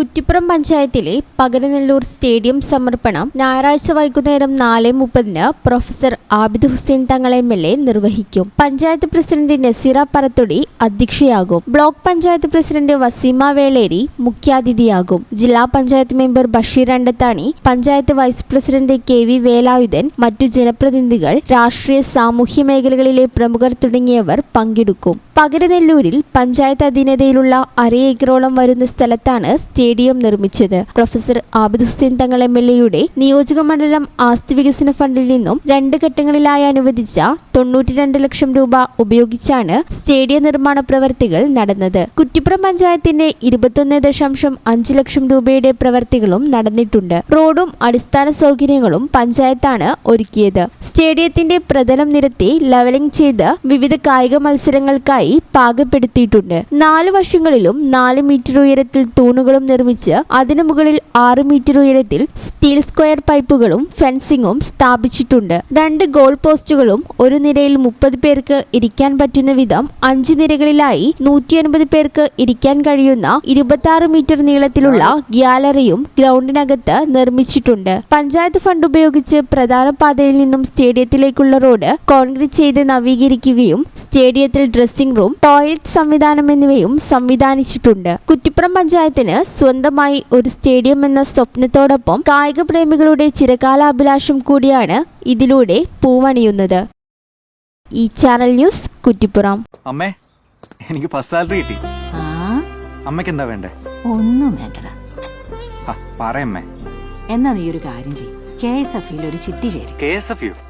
കുറ്റിപ്പുറം പഞ്ചായത്തിലെ പകരനെല്ലൂർ സ്റ്റേഡിയം സമർപ്പണം ഞായറാഴ്ച വൈകുന്നേരം നാല് മുപ്പതിന് professor Abid Hussain Thangal M L A നിർവഹിക്കും. പഞ്ചായത്ത് പ്രസിഡന്റ് നസീറ പറത്തൊടി അധ്യക്ഷയാകും. ബ്ലോക്ക് പഞ്ചായത്ത് പ്രസിഡന്റ് വസീമ വേളേരി മുഖ്യാതിഥിയാകും. ജില്ലാ panchayat member Basheer Andathani panchayat vice president K V Velayudhan മറ്റു ജനപ്രതിനിധികൾ രാഷ്ട്രീയ സാമൂഹ്യ മേഖലകളിലെ പ്രമുഖർ തുടങ്ങിയവർ പങ്കെടുക്കും. പകരനെല്ലൂരിൽ പഞ്ചായത്ത് അധീനതയിലുള്ള അര ഏക്കറോളം വരുന്ന സ്ഥലത്താണ് സ്റ്റേഡിയം നിർമ്മിച്ചത്. Professor Abid Hussain Thangal M L എയുടെ നിയോജക മണ്ഡലം ആസ്തി വികസന ഫണ്ടിൽ നിന്നും രണ്ട് ഘട്ടങ്ങളിലായി അനുവദിച്ച തൊണ്ണൂറ്റി രണ്ട് ലക്ഷം രൂപ ഉപയോഗിച്ചാണ് സ്റ്റേഡിയ നിർമ്മാണ പ്രവർത്തികൾ നടന്നത്. കുറ്റിപ്പുറം പഞ്ചായത്തിന്റെ ഇരുപത്തൊന്ന് ദശാംശം അഞ്ച് ലക്ഷം രൂപയുടെ പ്രവർത്തികളും നടന്നിട്ടുണ്ട്. റോഡും അടിസ്ഥാന സൗകര്യങ്ങളും പഞ്ചായത്താണ് ഒരുക്കിയത്. സ്റ്റേഡിയത്തിന്റെ പ്രതലം നിരത്തി ലെവലിംഗ് ചെയ്ത് വിവിധ കായിക മത്സരങ്ങൾക്കായി പാകപ്പെടുത്തിയിട്ടുണ്ട്. നാല് വശങ്ങളിലും നാല് മീറ്റർ ഉയരത്തിൽ തൂണുകളും നിർമ്മിച്ച് അതിനു മുകളിൽ ആറ് മീറ്റർ ഉയരത്തിൽ സ്റ്റീൽ സ്ക്വയർ പൈപ്പുകളും ഫെൻസിങ്ങും സ്ഥാപിച്ചിട്ടുണ്ട്. രണ്ട് ഗോൾ പോസ്റ്റുകളും ഒരു നിരയിൽ മുപ്പത് പേർക്ക് ഇരിക്കാൻ പറ്റുന്ന വിധം അഞ്ച് നിരകളിലായി നൂറ്റി അൻപത് പേർക്ക് ഇരിക്കാൻ കഴിയുന്ന ഇരുപത്തി മീറ്റർ നീളത്തിലുള്ള ഗ്യാലറിയും ഗ്രൗണ്ടിനകത്ത് നിർമ്മിച്ചിട്ടുണ്ട്. പഞ്ചായത്ത് ഫണ്ട് ഉപയോഗിച്ച് പ്രധാന പാതയിൽ നിന്നും സ്റ്റേഡിയത്തിലേക്കുള്ള റോഡ് കോൺക്രീറ്റ് ചെയ്ത് നവീകരിക്കുകയും സ്റ്റേഡിയത്തിൽ ഡ്രസ്സിംഗ് റൂം ടോയ്ലറ്റ് സംവിധാനം എന്നിവയും സംവിധാനിച്ചിട്ടുണ്ട്. കുറ്റിപ്പുറം പഞ്ചായത്തിന് സ്വന്തമായി ഒരു സ്റ്റേഡിയം എന്ന സ്വപ്നത്തോടൊപ്പം കായിക പ്രേമികളുടെ ചിരകാല അഭിലാഷം കൂടിയാണ് ഇതിലൂടെ പൂവണിയുന്നത്. ഈ ചാനൽ ന്യൂസ് കുറ്റിപ്പുറം. അമ്മേ എനിക്ക് ഫസ്റ്റ് സാലറി കിട്ടി. ആ? അമ്മയ്ക്ക് എന്താ വേണ്ടേ? ഒന്നും വേണ്ടടാ. ആ പറയമ്മേ എന്നാ നീ ഒരു കാര്യം ചെയ്യും. കെ എസ് എഫ് ഒരു ചിട്ടി ചേരും. K S F U?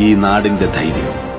ഈ നാടിന്റെ ധൈര്യം.